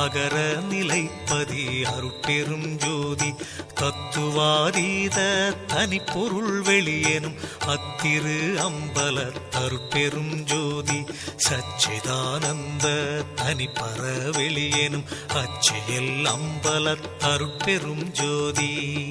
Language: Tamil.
அகர நிலைப்பதி அருட்பெரும் ஜோதி. தத்துவாதீத தனிப்பொருள் வெளியேனும் அத்திரு அம்பல தருட்பெரும் ஜோதி. சச்சிதானந்த தனிப்பற வெளியேனும் அச்சியல் அம்பல தருட்பெரும் ஜோதி.